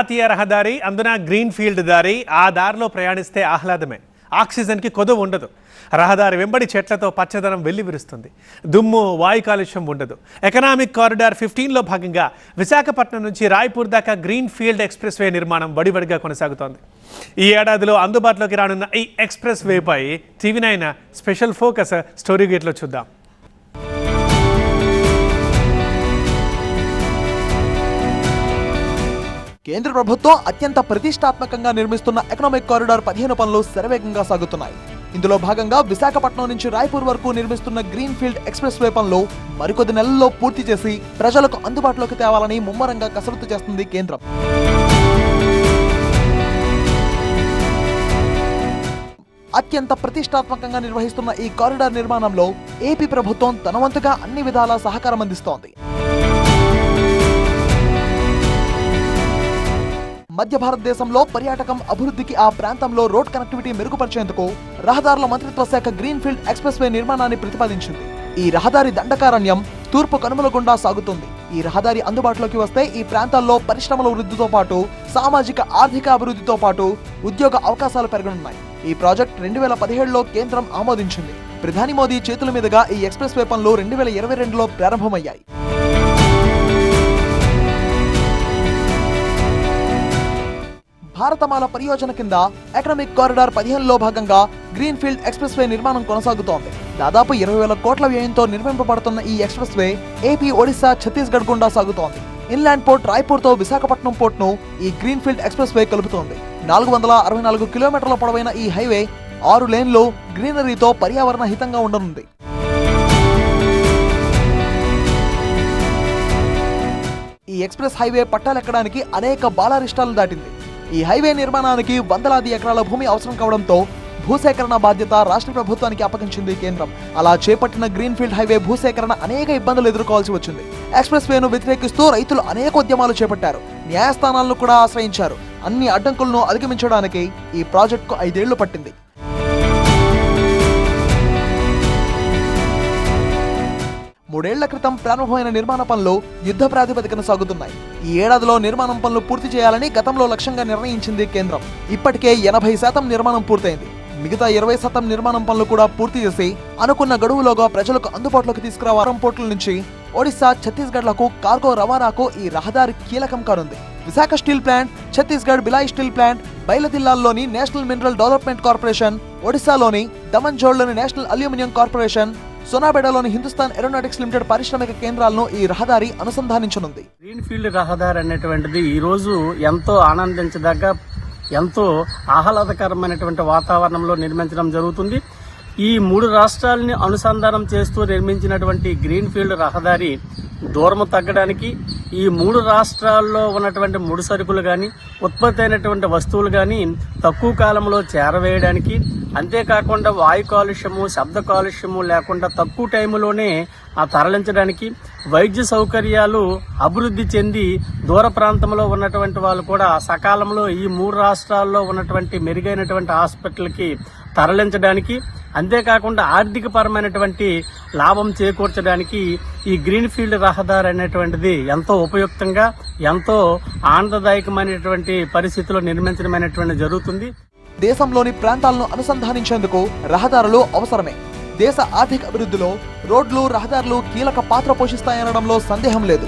జాతీయ రహదారి అందున గ్రీన్ ఫీల్డ్ దారి ఆ దారిలో ప్రయాణిస్తే ఆహ్లాదమే. ఆక్సిజన్కి కొదువు ఉండదు. రహదారి వెంబడి చెట్లతో పచ్చదనం వెల్లి విరుస్తుంది. దుమ్ము వాయు కాలుష్యం ఉండదు. ఎకనామిక్ కారిడార్ ఫిఫ్టీన్లో భాగంగా విశాఖపట్నం నుంచి రాయ్పూర్ దాకా గ్రీన్ ఫీల్డ్ ఎక్స్ప్రెస్ వే నిర్మాణం వడివడిగా కొనసాగుతోంది. ఈ ఏడాదిలో అందుబాటులోకి రానున్న ఈ express వేపై TV nine special focus story గేట్లో చూద్దాం. కేంద్ర ప్రభుత్వం అత్యంత ప్రతిష్టాత్మకంగా నిర్మిస్తున్న ఎకనామిక్ కారిడార్ పదిహేను పనులు శరవేగంగా సాగుతున్నాయి. ఇందులో భాగంగా విశాఖపట్నం నుంచి రాయపూర్ వరకు నిర్మిస్తున్న గ్రీన్ ఫీల్డ్ ఎక్స్ప్రెస్ వే పనులు మరికొద్ది నెలల్లో పూర్తి చేసి ప్రజలకు అందుబాటులోకి తేవాలని ముమ్మరంగా కసరత్తు చేస్తుంది కేంద్రం. అత్యంత ప్రతిష్టాత్మకంగా నిర్వహిస్తున్న ఈ కారిడార్ నిర్మాణంలో ఏపీ ప్రభుత్వం తన వంతుగా అన్ని విధాలా సహకారం అందిస్తోంది. మధ్య భారతదేశంలో పర్యాటకం అభివృద్ధికి ఆ ప్రాంతంలో రోడ్ కనెక్టివిటీ మెరుగుపరిచేందుకు రహదారుల మంత్రిత్వ శాఖ గ్రీన్ఫీల్డ్ ఎక్స్ప్రెస్ వే నిర్మాణాన్ని ప్రతిపాదించింది. ఈ రహదారి దండకారణ్యం తూర్పు కనుమల గుండా సాగుతుంది. ఈ రహదారి అందుబాటులోకి వస్తే ఈ ప్రాంతాల్లో పరిశ్రమల వృద్ధితో పాటు సామాజిక ఆర్థిక అభివృద్ధితో పాటు ఉద్యోగ అవకాశాలు పెరగనున్నాయి. ఈ ప్రాజెక్ట్ రెండు వేల పదిహేడులో కేంద్రం ఆమోదించింది. ప్రధాని మోదీ చేతుల మీదుగా ఈ ఎక్స్ప్రెస్ వే పనులు రెండు వేల ఇరవై రెండులో ప్రారంభమయ్యాయి. భారతమాల పరియోజన కింద ఎకనామిక్ కారిడార్ పదిహేనులో భాగంగా గ్రీన్ ఫీల్డ్ ఎక్స్ప్రెస్ వే నిర్మాణం కొనసాగుతోంది. దాదాపు ఇరవై వేల కోట్ల వ్యయంతో నిర్మింపబడుతున్న ఈ express way AP Odisha Chhattisgarh గుండా సాగుతోంది. ఇన్లాండ్ పోర్ట్ రాయ్పూర్తో విశాఖపట్నం పోర్ట్ను ఈ గ్రీన్ ఫీల్డ్ ఎక్స్ప్రెస్ వే కలుపుతోంది. నాలుగు వందల అరవై నాలుగు కిలోమీటర్ల పొడవైన ఈ హైవే ఆరు లేన్లు గ్రీనరీతో పర్యావరణ హితంగా ఉండనుంది. ఈ ఎక్స్ప్రెస్ హైవే పట్టాలెక్కడానికి అనేక బాలారిష్టాలు దాటింది. ఈ హైవే నిర్మాణానికి వందలాది ఎకరాల భూమి అవసరం కావడంతో భూసేకరణ బాధ్యత రాష్ట్ర ప్రభుత్వానికి అప్పగించింది కేంద్రం. అలా చేపట్టిన గ్రీన్ ఫీల్డ్ హైవే భూసేకరణ అనేక ఇబ్బందులు ఎదుర్కోవాల్సి వచ్చింది. ఎక్స్ప్రెస్ వేను వ్యతిరేకిస్తూ రైతులు అనేక ఉద్యమాలు చేపట్టారు. న్యాయస్థానాలను కూడా ఆశ్రయించారు. అన్ని అడ్డంకులను అధిగమించడానికి ఈ ప్రాజెక్టుకు ఐదేళ్ళు పట్టింది. మూడేళ్ళ క్రితం ప్రారంభమైన నిర్మాణ పనులు యుద్ధ ప్రాతిపదికన సాగుతున్నాయి. ఈ ఏడాదిలో నిర్మాణం పనులు పూర్తి చేయాలని గతంలో లక్ష్యంగా నిర్ణయించింది కేంద్రం. ఇప్పటికే ఎనభై శాతం నిర్మాణం పూర్తయింది. మిగతా ఇరవై శాతం నిర్మాణం పనులు కూడా పూర్తి చేసి అనుకున్న గడువులోగా ప్రజలకు అందుబాటులోకి తీసుకురావడం పోర్టుల నుంచి ఒడిశా ఛత్తీస్గఢ్లకు కార్గో రవాణాకు ఈ రహదారి కీలకం కానుంది. Visakha steel plant Chhattisgarh Bhilai steel plant బయలుదిల్లాల్లోని national mineral development corporation ఒడిశాలోని దమన్ జోడ్లోని నేషనల్ అల్యూమినియం కార్పొరేషన్ సోనాబేడలోని హిందుస్థాన్ ఏరోనాటిక్స్ లిమిటెడ్ పారిశ్రామిక కేంద్రాలను ఈ రహదారి అనుసంధానించనుంది. గ్రీన్ ఫీల్డ్ రహదారి అనేటువంటిది ఈరోజు ఎంతో ఆనందించదగ్గ ఎంతో ఆహ్లాదకరమైనటువంటి వాతావరణంలో నిర్మించడం జరుగుతుంది. ఈ మూడు రాష్ట్రాలని అనుసంధానం చేస్తూ నిర్మించినటువంటి గ్రీన్ ఫీల్డ్ రహదారి దూరము తగ్గడానికి ఈ మూడు రాష్ట్రాల్లో ఉన్నటువంటి ముడి సరుకులు కానీ ఉత్పత్తి అయినటువంటి వస్తువులు కానీ తక్కువ కాలంలో చేరవేయడానికి అంతేకాకుండా వాయు కాలుష్యము శబ్ద కాలుష్యము లేకుండా తక్కువ టైంలోనే ఆ తరలించడానికి వైద్య సౌకర్యాలు అభివృద్ధి చెంది దూర ప్రాంతంలో ఉన్నటువంటి వాళ్ళు కూడా సకాలంలో ఈ మూడు రాష్ట్రాల్లో ఉన్నటువంటి మెరుగైనటువంటి హాస్పిటల్కి తరలించడానికి అంతేకాకుండా ఆర్థిక పరమైనటువంటి లాభం చేకూర్చడానికి ఈ గ్రీన్ ఫీల్డ్ రహదారి అనేటువంటిది ఎంతో ఉపయుక్తంగా ఎంతో ఆనందదాయకమైనటువంటి పరిస్థితిలో నిర్మించడమైనటువంటి జరుగుతుంది. దేశంలోని ప్రాంతాలను అనుసంధానించేందుకు రహదారులు అవసరమే. దేశ ఆర్థిక అభివృద్ధిలో రోడ్లు రహదారులు కీలక పాత్ర పోషిస్తాయనడంలో సందేహం లేదు.